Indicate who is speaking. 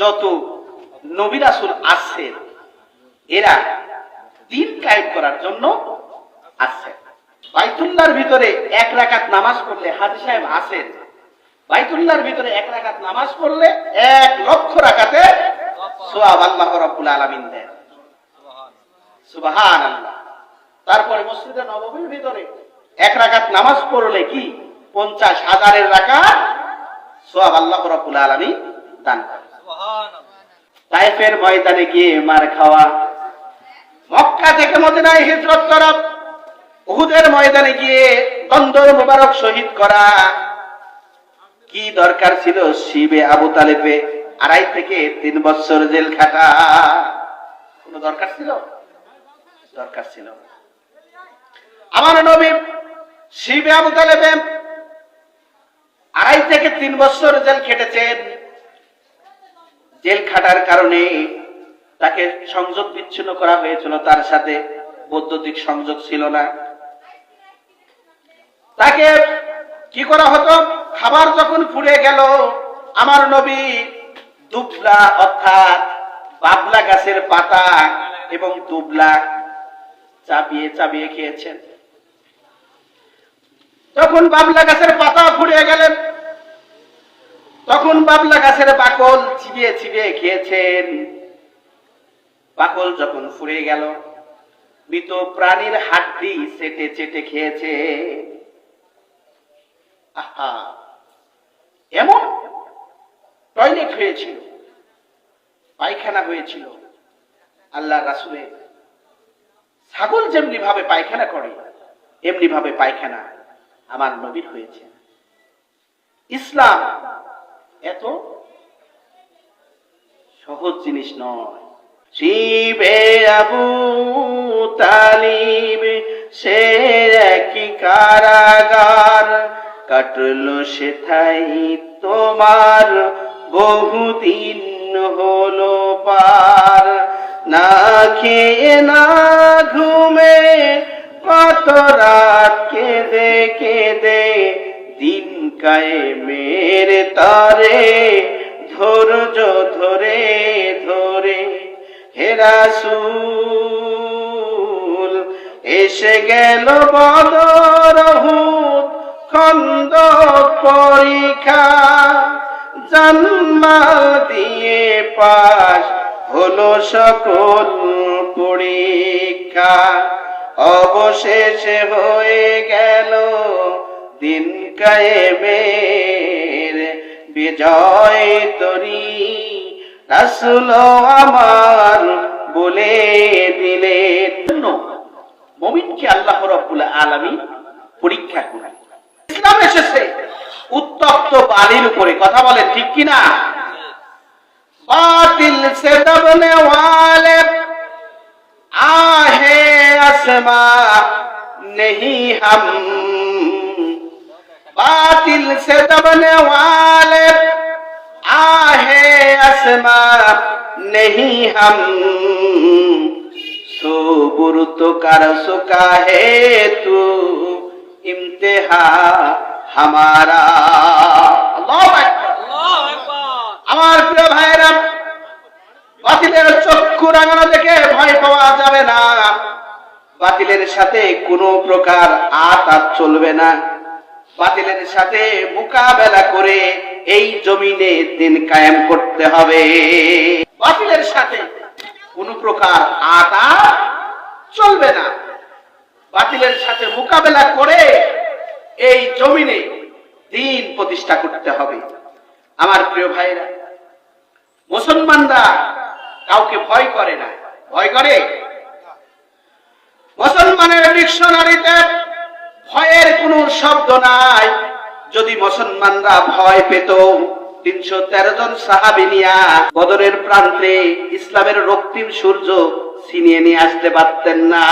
Speaker 1: যত নবিরাসুল আসছেন এরা দিন কায়েম করার জন্য আসছেন বাইতুল্লাহর ভিতরে এক রাকাত নামাজ পড়লে হাজি সাহেব আসেন। বাইতুল্লাহর ভিতরে এক রাকাত নামাজ পড়লে এক লক্ষ রাকাতে সোয়াব আল্লাহ রাব্বুল আলামিন দেন। সুবহান তারপরে মসজিদে নবমীর ভিতরে এক রাকাত নামাজ পড়লে কি? পঞ্চাশ হাজারের রাকাত সোয়াব আল্লাহ রাব্বুল আলামিন দান করেন। তাইফের ময়দানে গিয়ে মার খাওয়া। মক্কা থেকে মদিনায় হিজরত করা, উহুদের ময়দানে গিয়ে দ্বন্দ্ব মুবারক শহীদ করা। কি দরকার ছিল শিবে আবু তালেবে? আড়াই থেকে তিন বছর জেল খাটা। কোন দরকার ছিল? দরকার ছিল। আমার নবী শিবে আবু তালেবে আড়াই থেকে তিন বছর জেল খেটেছেন। জেল খাটার কারণে তাকে সংযোগ বিচ্ছিন্ন করা হয়েছিল, তার সাথে বৈদ্যুতিক সংযোগ ছিল না। তাকে কি করা হতো? খাবার যখন ফুরে গেল, আমার নবী দুবলা অর্থাৎ বাবলা গাছের পাতা এবং দুবলা চাবিয়ে চাবিয়ে খেয়েছেন। তখন বাবলা গাছের পাতা ফুরিয়ে গেলেন তখন বাবলা গাছের বাকল চিবিয়ে চিবিয়ে খেয়েছেন। বাকল যখন ফুরিয়ে গেল, মৃত প্রাণীর হাড্ডি চেটে চেটে খেয়েছে। আহা, এমন টয়লেট হয়েছিল, পায়খানা হয়েছিল। আল্লাহ রাসুলে ছাগল যেমনি ভাবে পায়খানা করে এমনি ভাবে পায়খানা আমার নবীর হয়েছে। ইসলাম এত সহজ জিনিস নয়। শিবে আবু তালিব, সে একই কারাগার। কাটলো সেথাই তোমার, বহুদিন হলো পার। না খেয়ে, না ঘুমে, কত রাত কেঁদে কেঁদে কায়ে মেরে তারে, ধৈর্য ধরে ধরে। হেরাসুল এসে গেল বদর হুদ, খন্দ পরীক্ষা জন্মাল দিয়ে পাশ হলো সকল পরীক্ষা। অবশেষে হয়ে গেল দিন কায়েমের বিজয় তরি। রাসুল আমার বলে দিলেন মমিনকে আল্লাহ রব্বুল আলমী পরীক্ষা করেন। ইসলাম এসেছে। উত্তপ্ত বালির উপরে কথা বলে ঠিক কিনা বাতিল সে দবনে ওয়ালে, আহে আসমা নেহি হাম बातिल से दबने वाले आहे आसमा नहीं हम सोबुर तो कर सुका है तू इम्तिहा हमारा अल्लाह আকবার আমার প্রিয় ভাইরা বাতিলের চক্ষু রাঙানো দেখে ভয় পাওয়া যাবে না বাতিলের সাথে কোনো প্রকার আতাত চলবে না বাতিলের সাথে মোকাবেলা করে এই জমিনে দিন কায়েম করতে হবে। বাতিলের সাথে কোনো প্রকার আতাত চলবে না। বাতিলের সাথে মোকাবেলা করে এই জমিনে দিন প্রতিষ্ঠা করতে হবে। আমার প্রিয় ভাইরা মুসলমানরা কাউকে ভয় করে না। ভয় করে? মুসলমানের ডিকশনারিতে ভয়ের কোন শব্দ নাই। যদি মুসলমানরা ভয় পেত, তিনশো তেরো জন সাহাবি নিয়া বদরের প্রান্তে ইসলামের রক্তিম সূর্য ছিনিয়ে নিয়ে আসতে পারতেন না।